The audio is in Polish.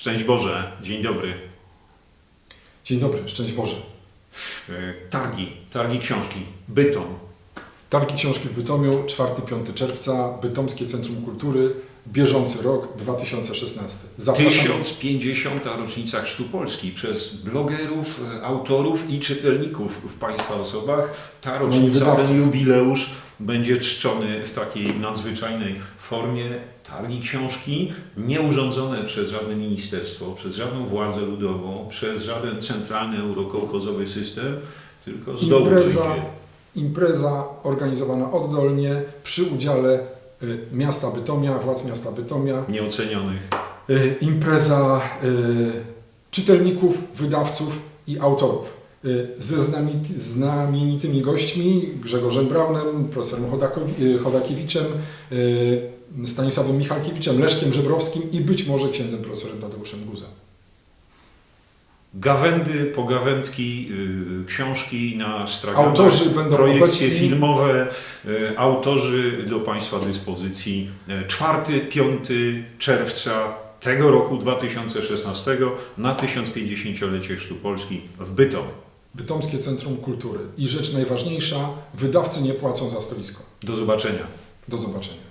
Szczęść Boże, dzień dobry. Dzień dobry, szczęść Boże. E, Targi, targi książki, Bytom. Targi Książki w Bytomiu, 4-5 czerwca, Bytomskie Centrum Kultury, bieżący rok 2016. Zapraszam. 1050. rocznica Chrztu Polski przez blogerów, e, autorów i czytelników w Państwa osobach. Ta rocznica, wydawców. ten jubileusz będzie czczony w takiej nadzwyczajnej formie. Targi książki nieurządzone przez żadne ministerstwo, przez żadną władzę ludową, przez żaden centralny eurokołchozowy system, tylko z Impreza, impreza organizowana oddolnie przy udziale y, miasta Bytomia, władz miasta Bytomia. Nieocenionych. Y, impreza y, czytelników, wydawców i autorów. Y, ze znamienitymi gośćmi Grzegorzem Braunem, profesorem Chodakowi, y, Chodakiewiczem, y, Stanisławem Michalkiewiczem, Leszkiem Żebrowskim i być może księdzem profesorem Tadeuszem Guzem. Gawędy, pogawędki, książki na straganach, Autorzy będą projekcje obecni. filmowe, autorzy do Państwa dyspozycji. Y, 4-5 czerwca tego roku 2016 na 1050-lecie Chrztu Polski w Bytom. Bytomskie Centrum Kultury. I rzecz najważniejsza, wydawcy nie płacą za stoisko. Do zobaczenia. Do zobaczenia.